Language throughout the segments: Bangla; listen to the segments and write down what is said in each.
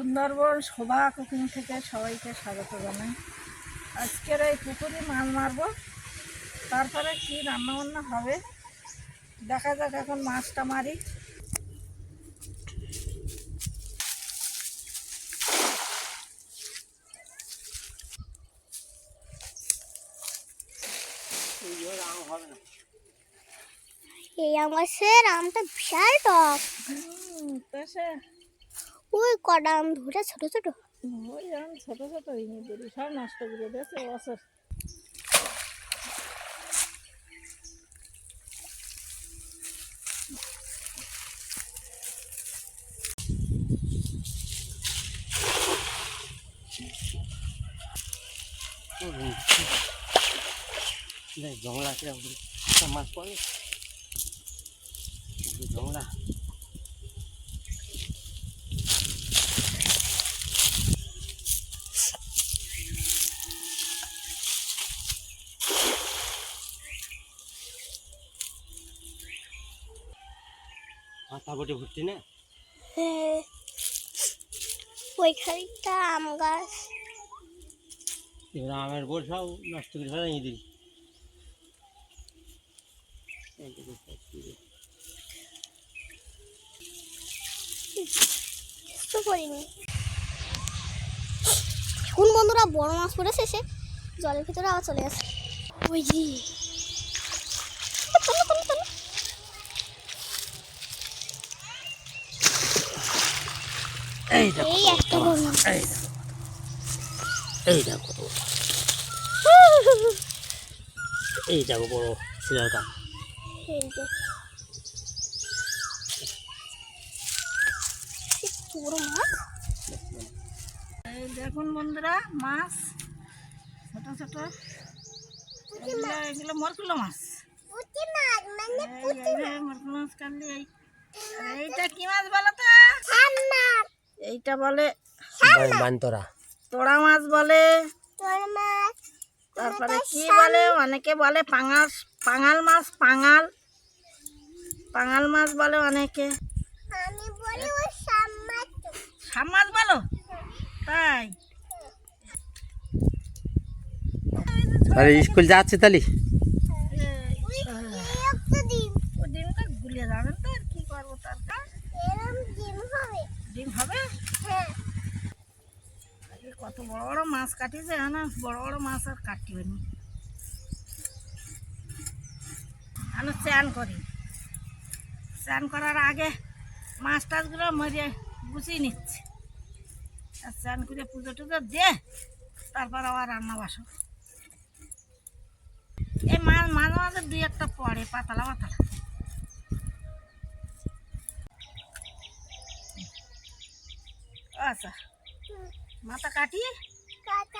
সুন্দরবন শোভা কুকিং থেকে সবাইকে স্বাগত জানাই। আজকের এই পুকুরে মাছ মারবো তারপরে কি রান্না বান্না হবে দেখা যাক এখন মাছটা মারি। এই আমাদের আমটা বিশাল টক। হুম, তো সে ওই কটা আম ধরে ছোট ছোট। ওই আম ছোটো ছোটো হয়নি বেরি সব নষ্ট করে দিয়েছে বছর। জংলা কীরকম মাছ পড়ে। জংলা। মাথা বটে ভর্তি না? হ্যাঁ। খানিকটা আম গাছ। এবার আমের বোল সব নষ্ট করে ফেলা দিই করিনি। এখন বন্ধুরা বড় মাছ পড়েছে সে? জলের ভিতরে আবার চলে গেছে ওই জি চলো, চলো, চলো। এই দেখো এই দেখো এই দেখো বড় কাপ এই দেখুন বন্ধুরা মাছ ছোট ছোট। এগুলো মরকুলো মাছ। পুঁটি মাছ মানে মরকুলো মাছ কাটলে এইটা কি মাছ বলো তো? এইটা বলে বান্তরা। তোড়া মাছ বলে। তারপরে কি বলে? অনেকে বলে পাঙাল পাঙাল মাছ পাঙাল। পাঙাল মাছ বলে অনেকে। আমি বলি ওই মাছ সাম মাছ বলো? তাই। আরে স্কুল যাচ্ছে ও ডিমটা গুলিয়ে যাবেন তো আর কি করব তার ডিম হবে ডিম হবে হ্যাঁ আগে কত বড় বড় মাছ কাটিছে না? বড় বড় মাছ আর কাটিবে নি আমি স্নান করি। স্নান করার আগে মাছ টাছগুলো মরে গুছিয়ে নিচ্ছে। আর স্নান করে পুজো টুজো দিয়ে তারপর আবার রান্না বাসো এই মাছ মাঝে মাঝে দুই একটা পড়ে, পাতলা পাতলা। আচ্ছা। মাথা কাটি?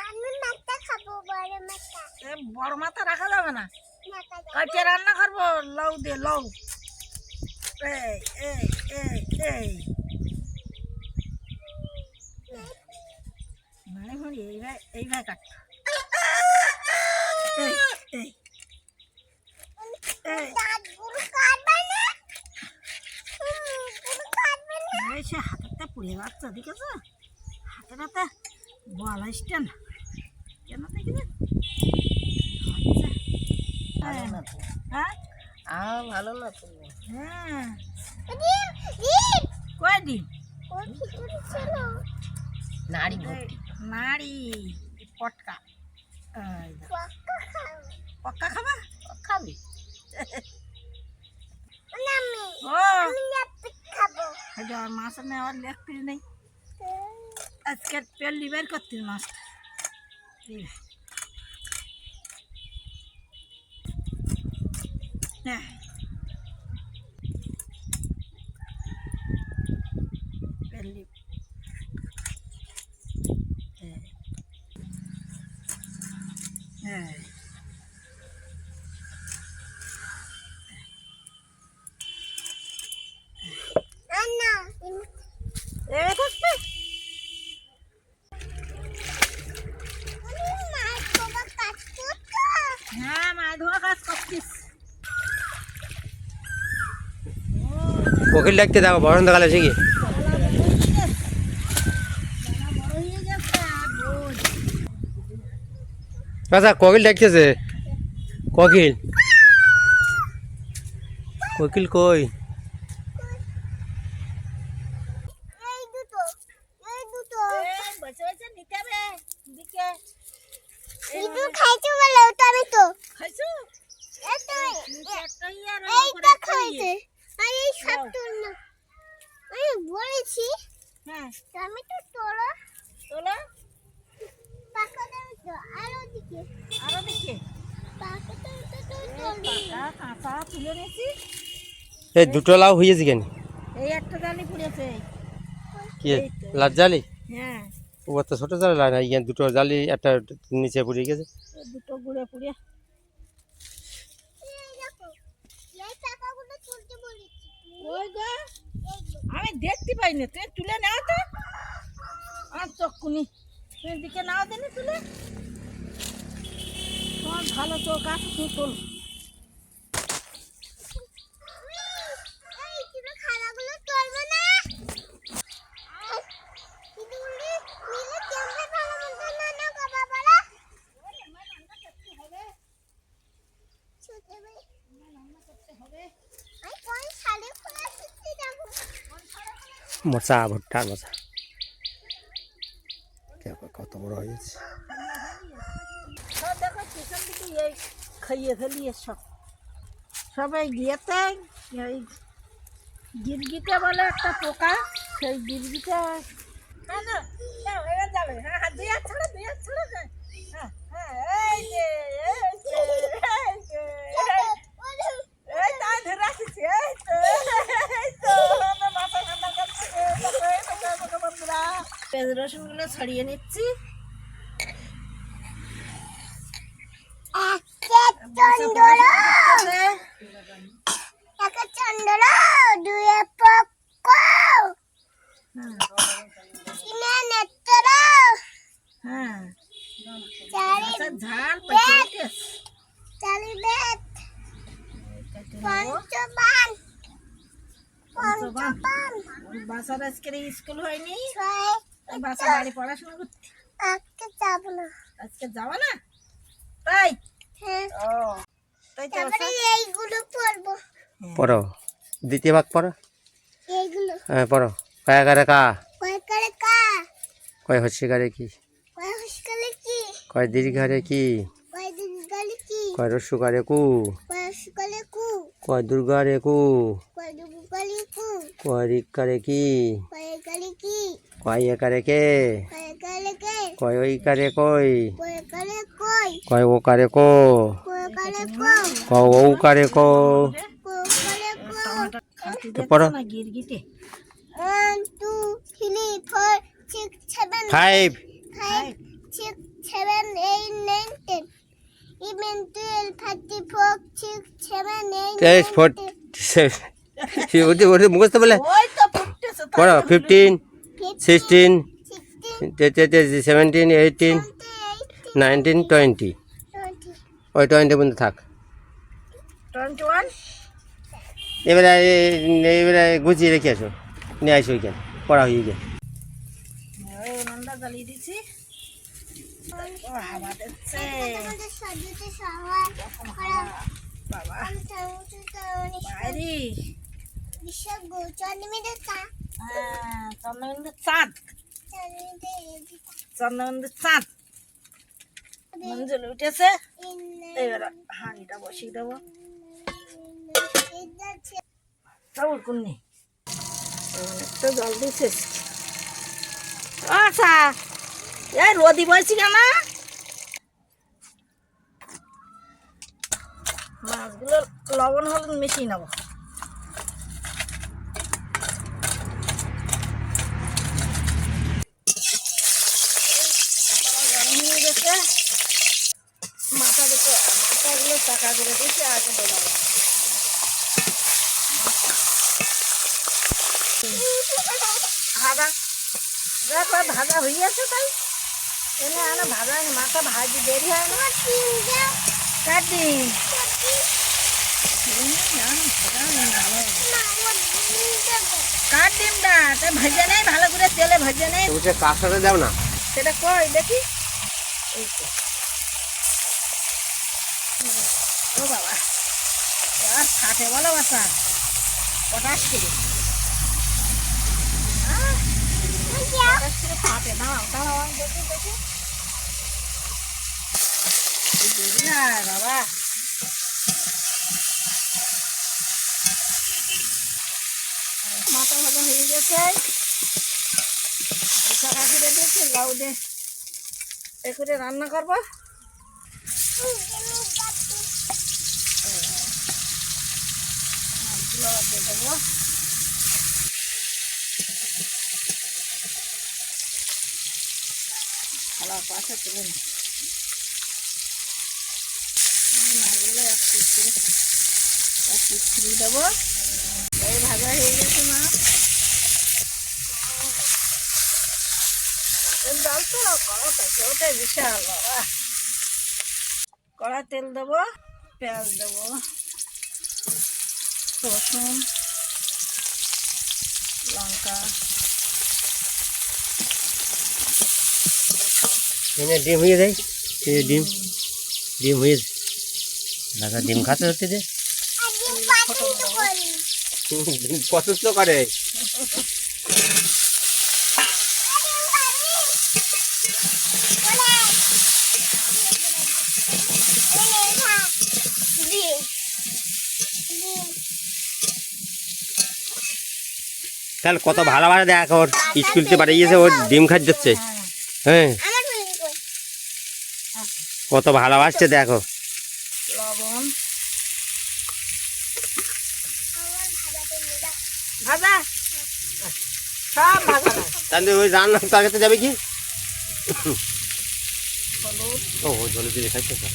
আমি মাথা খাব বড় মাথা। এ বড় মাথা রাখা যাবে না। কাটিয়ে রান্না করব লাউ দিয়ে লাউ। এই এই এই এই। হরি এইভাবে এইভাবে কাট। এই এই। হাতেরটা পুড়ে যাচ্ছে দেখেছ হাতের হাতে বল আসছে না কেন দেখবে হ্যাঁ আম ভালো না তো হ্যাঁ ডিম ডিম কয় ডিম ওর ভিতরে ছিল নাড়ি এই নাড়ি পটকা এই দেখো। পাক্কা খাও পক্কা খাবা খাবি না আমি ও আমি লেপে খাব এটা আর মাছ নেওয়ার লেগ পিস নেই আজকে পেল লিভার করতে মাছটা এই। হ্যাঁ। হ্যাঁ। না না। এ কোকিল ডাকতে দেখো বসন্ত কালে শিখি আচ্ছা কোকিল ডাকতেছে। কোকিল। কোকিল কই? খাইছো হ্যাঁ টমেটো তোলো। তোলো। পাকা টমেটো আর ওদিকে আরও দেখে পাকা টমেটো তো এই তোলো। কাঁচা তুলে নিয়েছি। এই দুটো লাউ হয়েছে কেন? এই একটা জালি পুড়েছে। কি লাট জালি? হ্যাঁ। ও তো ছোট জালি লাগে না দুটো জালি একটা নিচে পড়ে গেছে? দুটো গুঁড়ে পুড়ে। এই দেখো এই পাকাগুলো তুলতে বলেছি। ওই গো এইগুলো আমি দেখতে পাই না তুমি তুলে নাও তো। আর চক্ষুনি তুমি দিকে নাও দেনি তুলে। তোমার ভালো চোখ আছে, তুই তোল। মোচা ভুট্টা মোচা কত বড় হয়েছে খাইয়ে ফেলিয়ে সব। সবাই গিয়েতে এই গিরগিটে বলে একটা পোকা সেই গিরগিটে না না দাও, এবার যাবে। হ্যাঁ হ্যাঁ ছাড়ো হ্যাঁ হ্যাঁ হ্যাঁ এই যে এই যে এই যে এই- এই তো আমি ধরে রাখছি এই তো এই তো আমার মাথা ঠান্ডা করছে এই দেখো, এই দেখো, এই দেখো বন্ধুরা। পেঁয়াজ রসুনগুলো ছড়িয়ে নিচ্ছি। আজকে স্কুল হয়নি। ছয়। বাসা বাড়ি পড়াশোনা করতে। আজকে যাব না। আজকে যাওয়া না? তাই? হ্যাঁ। ও তাই তারপরে এইগুলো পরবো পড়ো। দ্বিতীয় ভাগ পড়ো। এইগুলো। হ্যাঁ পড়ো। কয়া করে কা? কয় করে কা? কয় হচ্ছে গারে কি? কয় হসকালে কি? কয় দীর্ঘারে কি? কয় গালে কি? কয় রস্যু গারে কু? কয় হসকালে কু? কয় দুর্গারে কু? কয় কয় রিকারে কি? কয় গালি কি? কয় একারে কে? কয় গালে কে? কয় ওই কারে কই কয় গালে কই কয়? ও কারে কো? কো? ও কারে কো? পড়ো। Five seven eight nine ten eleven twelve thirty four six seven eight তেইশ ফোর্টি ওটি ওটি মুখস্থ বলে পড়ো fifteen sixteen seventeen eighteen nineteen twenty ওই টোয়েন্টি পর্যন্ত থাক। এবারে এবারে গুছিয়ে রেখে আসো। নিয়ে আসো ওইখানে পড়া হয়ে জ্বালিয়ে দিচ্ছে। সবাই বাবা বিশ্ব বাইরে গোচন্দ্রমিতে তা হ্যাঁ উঠেছে। এবার হাঁড়িটা বসিয়ে দেবো। আচ্ছা। রোদি বলছি কেন? মাছগুলো লবণ হলুদ মিশিয়ে নেব গরম হয়ে গেছে মাথা দুটো করে দিয়েছি আগে দেবো ভাজা দেখো ভাজা হয়ে গেছে তাই। এনে আনা ভাজা মাথা ভাজি দেরি হয় না। কাটি। কাট ডিমটা ভেজে নেই ভালো করে তেলে ভেজে নেই। কাঁসাটা দাও না। সেটা কই দেখি। এই তো। ও বাবা। আর ফাটে বলো বাসা পটাশ করে? পটাশ মাথা ভাজা হয়ে গেছে। সারা করে দিয়েছি করে রান্না করব। আবার দিয়ে দেবো থালা পাশে তুলে মাছগুলো এক পিস করে এক পিস ছিঁড়ে দেবো এই ভাজা হয়ে গেছে মা মাছের ডাল কড়া তেল দেবো পেঁয়াজ দেবো। রসুন লঙ্কা। এনে ডিম হয়ে যায়? ডিম ডিম হয়ে যায়। দাদা ডিম খাতে হচ্ছে যে? ডিম পছন্দ করে। তাহলে কত ভালো ভালো দেখ, ওর স্কুলতে পাঠিয়ে গিয়েছে ওর ডিম খাদ্য যাচ্ছে। হ্যাঁ। কত ভালোবাসছে দেখো তাহলে ওই রান্না তরকারিতে যাবে কি? ও, জলে দিয়ে খাইছে তো।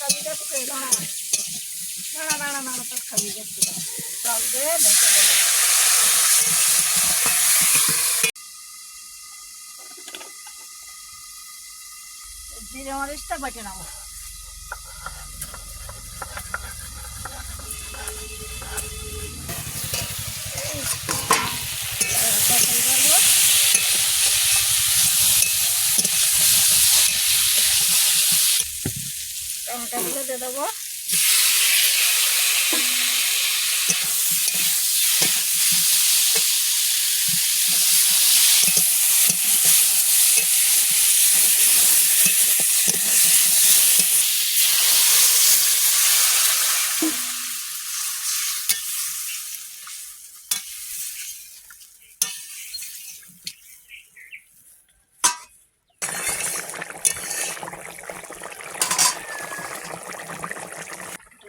খাবি গেছে দাঁড়া দাঁড়া দাঁড়া দাঁড়া তোর খাবি গেছে চল দে ঢেকে দেবো জিরে মরিচটা বেটে নেব টমেটোগুলো দিয়ে দেবো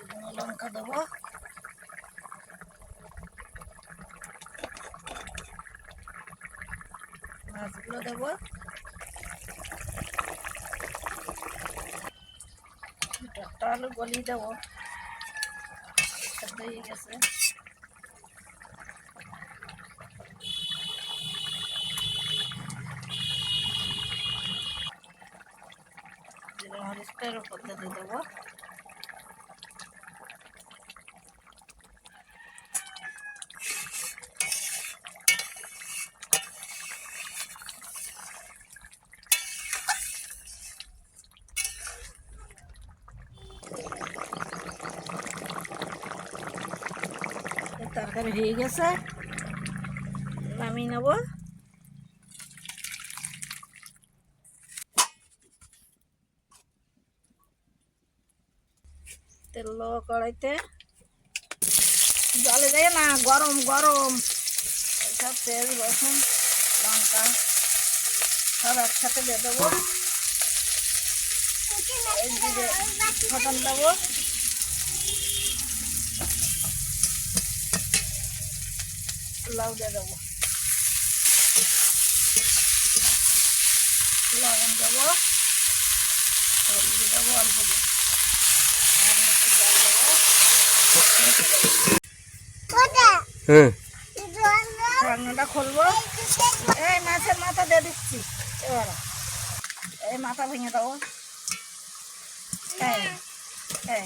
শুকনো লঙ্কা দেবো মাছগুলো দেবো একটা আলু গলিয়ে দেবো হয়ে গেছে। জিরে উপর দিয়ে দেবো। হয়ে গেছে। নামিয়ে নেব। তেল দেবো কড়াইতে। জলে দেয় না গরম গরম। সব তেল রসুন লঙ্কা সব একসাথে দিয়ে দেবো। ফোটন দেবো। লাউ দিয়ে দেবো। লবণ দেবো। হলুদ দেবো অল্প হুম রান্নাটা খুলবো। এই মাছের মাথা দিয়ে দিচ্ছি। এবার এই মাথা ভেঙে দেবো। এই এই।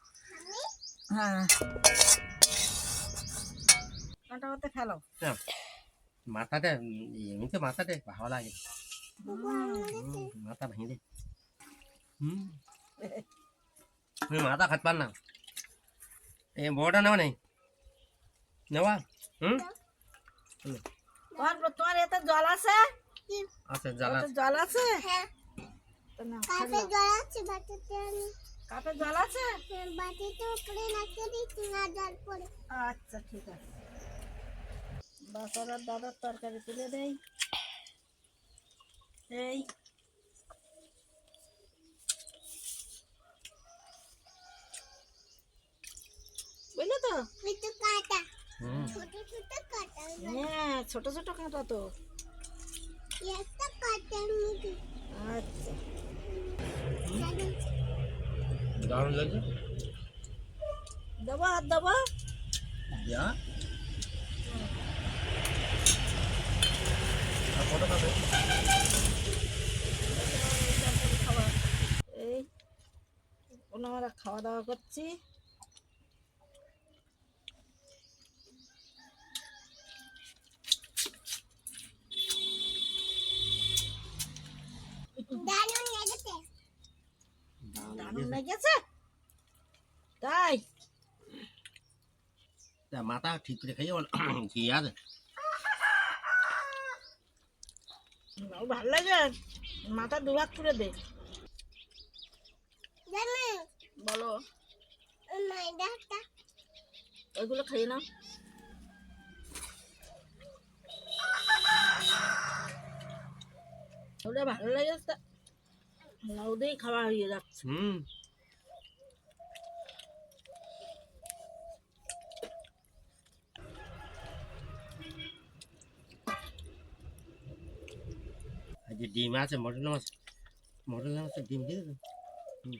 হ্যাঁ। কাঁটা করতে ফেলো না, মাথাটা উম, এমনিতে মাথাটা ভালো লাগে। হুম, মাথা ভেঙে দে। হুম। তুমি মাথা খাত পার না। এ বড়টা নেওয়া নেই নেওয়া? হুম? তোমার তোমার এতে জল আছে? আচ্ছা জ্বালা এতে জল আছে? হ্যাঁ। তো নাও, কাপে ফেলো। জল আছে বাটিতে আমি কাপে জল আছে? হ্যাঁ, বাটিতে উপরে রাখতে দিচ্ছি না জল পড়ে। আচ্ছা ঠিক আছে। বাসার দাদার তরকারি তুলে দেই। এই। বুঝলে তো? একটু কাটা। ছোট ছোট কাটা। হ্যাঁ ছোট ছোট কাঁটা তো। একটা কাটার মধ্যে। আচ্ছা। দারুণ লাগছে। দেবো আর দেবো যা এই আমরা খাওয়া দাওয়া করছি। লেগেছে দারুণ লেগেছে। তাই। মাথা ঠিক করে খাইয়ে কি ও ভালো লাগে? মাথা দুভাগ করে দে। বলো। ওইগুলো খাইয়ে নাও। ওটা ভালো লেগেছে। লাউ দিয়েই খাওয়া হয়ে যাচ্ছে হুম আজকে ডিম আছে মটন মাছ মটন মাছ ডিম দিয়ে দেবো হুম।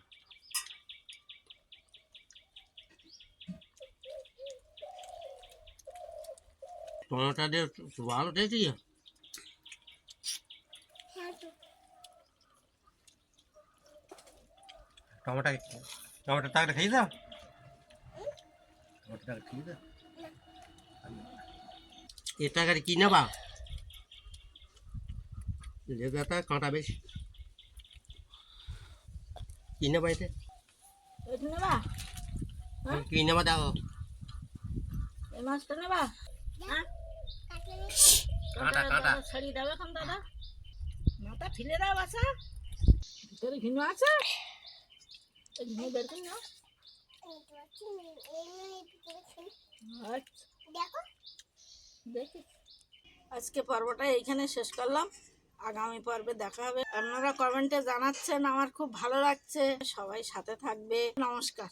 টমেটো দিয়ে ভালো টেস্টি হ্যাঁ তো টমেটো টমেটো টাকাটা খেয়ে দাও টমেটো টাকা খেয়ে দাও এ টাকার কি নেবা? লেজাটা কাঁটা বেশি। কি নেবা এতে? হ্যাঁ? কি নেবা দেখো। মাছটা নেবা? হ্যাঁ? কাঁটা, কাঁটা। ছাড়িয়ে দাও এখন দাদা। মাথা ফেলে দাও বাসা ভিতরে ঘিনু আছে? দেখি আজকে পর্বটা এইখানে শেষ করলাম। আগামী পর্বে দেখা হবে। আপনারা কমেন্টে জানাচ্ছেন, আমার খুব ভালো লাগছে। সবাই সাথে থাকবে। নমস্কার।